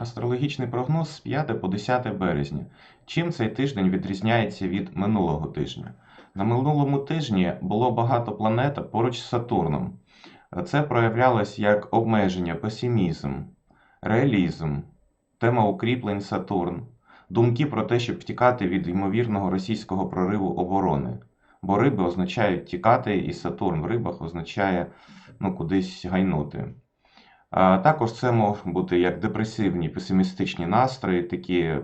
Астрологічний прогноз з 5 по 10 березня. Чим цей тиждень відрізняється від минулого тижня? На минулому тижні було багато планет поруч з Сатурном. Це проявлялось як обмеження, песимізм, реалізм, тема укріплень Сатурн, думки про те, щоб втікати від ймовірного російського прориву оборони. Бо риби означають тікати, і Сатурн в рибах означає ну, кудись гайнути. Також це можуть бути як депресивні, песимістичні настрої, такі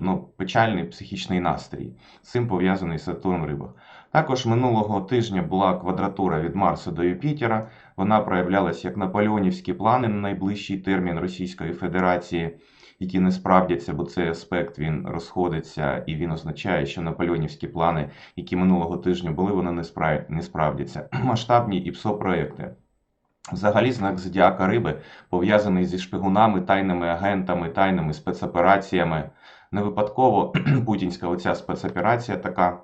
ну, печальний психічний настрій. З цим пов'язаний Сатурн рибах. Також минулого тижня була квадратура від Марса до Юпітера. Вона проявлялась як наполеонівські плани на найближчий термін Російської Федерації, які не справдяться, бо цей аспект він розходиться і він означає, що наполеонівські плани, які минулого тижня були, вони не справдяться. Масштабні ІПСО-проекти. Взагалі, знак зодіака риби пов'язаний зі шпигунами, тайними агентами, тайними спецопераціями. Не випадково путінська оця спецоперація така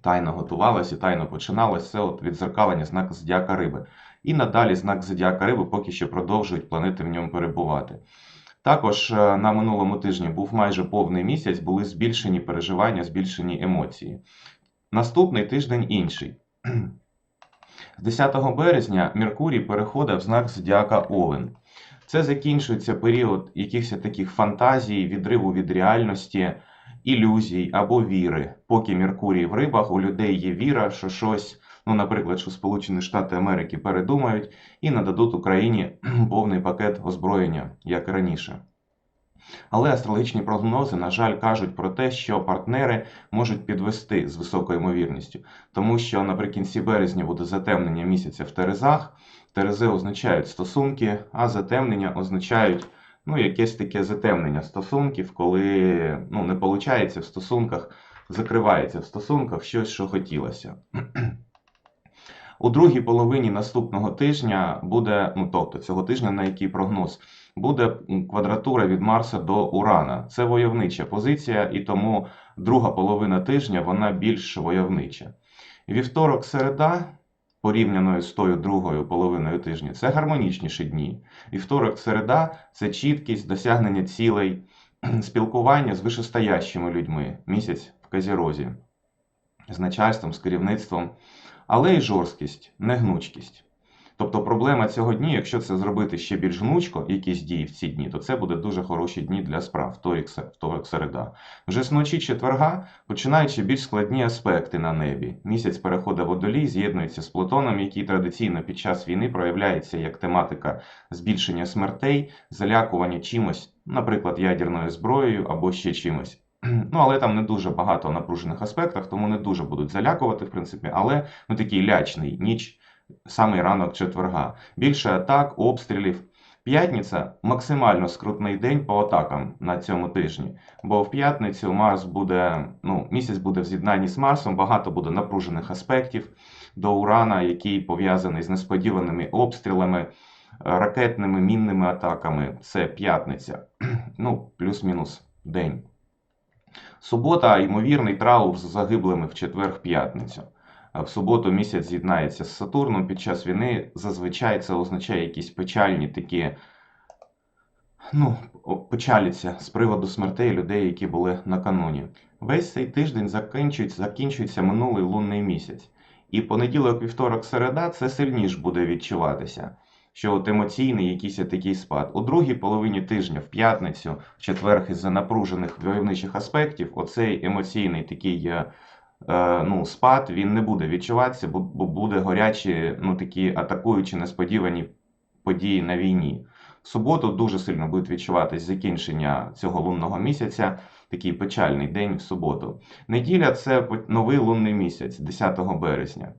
тайно готувалась і тайно починалась. Це от відзеркалення знака зодіака риби. І надалі знак зодіака риби поки що продовжують планети в ньому перебувати. Також е, на минулому тижні був майже повний місяць, були збільшені переживання, збільшені емоції. Наступний тиждень інший. З 10 березня Меркурій переходить в знак зодіака Овен. Це закінчується період якихось таких фантазій, відриву від реальності, ілюзій або віри. Поки Меркурій в рибах, у людей є віра, що щось, ну, наприклад, що Сполучені Штати Америки передумають і нададуть Україні повний пакет озброєння, як і раніше. Але астрологічні прогнози, на жаль, кажуть про те, що партнери можуть підвести з високою ймовірністю, тому що наприкінці березня буде затемнення місяця в Терезах. Терези означають стосунки, а затемнення означають ну, якесь таке затемнення стосунків, коли ну, не виходить в стосунках, закривається в стосунках щось, що хотілося. У другій половині наступного тижня буде, ну тобто цього тижня, на який прогноз, буде квадратура від Марса до Урана. Це войовнича позиція, і тому друга половина тижня вона більш войовнича. Вівторок, середа, порівняно з тою другою половиною тижня, це гармонічніші дні. Вівторок, середа це чіткість, досягнення цілей, спілкування з вишестоящими людьми. Місяць в Казірозі, з начальством, з керівництвом, але й жорсткість, негнучкість. Тобто проблема цього дні, якщо це зробити ще більш гнучко, якісь дії в ці дні, то це буде дуже хороші дні для справ, вторік, се- середа. Вже з ночі четверга починаються більш складні аспекти на небі. Місяць переходить водолій, з'єднується з Плутоном, який традиційно під час війни проявляється як тематика збільшення смертей, залякування чимось, наприклад, ядерною зброєю або ще чимось. Ну, але там не дуже багато напружених аспектах, тому не дуже будуть залякувати, в принципі, але ну, такий лячний ніч, самий ранок четверга. Більше атак, обстрілів. П'ятниця максимально скрутний день по атакам на цьому тижні. Бо в п'ятницю Марс буде, ну, місяць буде в з'єднанні з Марсом, багато буде напружених аспектів до Урана, який пов'язаний з несподіваними обстрілами, ракетними мінними атаками. Це п'ятниця. Ну, плюс-мінус день. Субота, ймовірний траур з загиблими в четвер-п'ятницю. В суботу місяць з'єднається з Сатурном під час війни. Зазвичай це означає якісь печальні такі, ну, печаляться з приводу смертей людей, які були накануні. Весь цей тиждень закінчується, закінчується минулий лунний місяць. І понеділок, вівторок, середа це сильніше буде відчуватися. Що от емоційний якийсь такий спад. У другій половині тижня, в п'ятницю, в четвер, із-за напружених войовничих аспектів, оцей емоційний такий е, е, ну, спад він не буде відчуватися, бо, буде горячі, ну такі атакуючі несподівані події на війні. В суботу дуже сильно буде відчуватись закінчення цього лунного місяця, такий печальний день в суботу. Неділя це новий лунний місяць, 10 березня.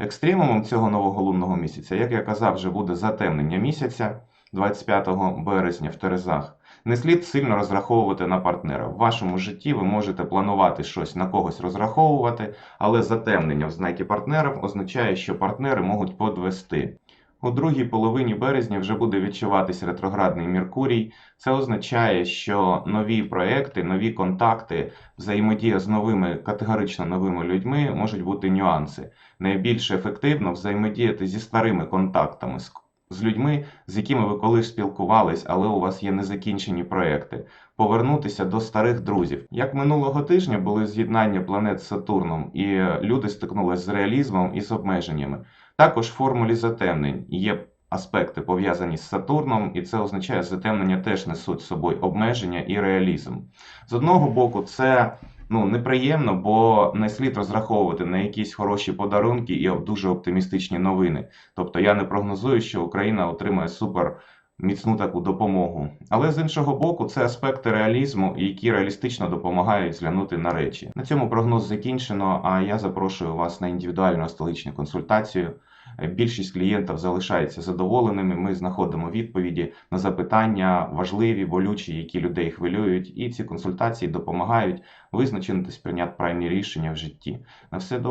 Екстремумом цього нового лунного місяця, як я казав, вже буде затемнення місяця 25 березня в Терезах. Не слід сильно розраховувати на партнера. В вашому житті ви можете планувати щось на когось розраховувати, але затемнення в знакі партнерів означає, що партнери можуть подвести. У другій половині березня вже буде відчуватись ретроградний Меркурій. Це означає, що нові проекти, нові контакти, взаємодія з новими категорично новими людьми можуть бути нюанси. Найбільш ефективно взаємодіяти зі старими контактами, з людьми, з якими ви колись спілкувались, але у вас є незакінчені проекти, повернутися до старих друзів. Як минулого тижня були з'єднання планет з Сатурном, і люди стикнулися з реалізмом і з обмеженнями. Також в формулі затемнень є аспекти пов'язані з Сатурном, і це означає, що затемнення теж несуть з собою обмеження і реалізм. З одного боку, це ну, неприємно, бо не слід розраховувати на якісь хороші подарунки і дуже оптимістичні новини. Тобто я не прогнозую, що Україна отримає супер міцну таку допомогу. Але з іншого боку, це аспекти реалізму, які реалістично допомагають зглянути на речі. На цьому прогноз закінчено. А я запрошую вас на індивідуальну астологічну консультацію. Більшість клієнтів залишається задоволеними. Ми знаходимо відповіді на запитання важливі, болючі, які людей хвилюють, і ці консультації допомагають визначитись прийняти правильні рішення в житті. На все добре.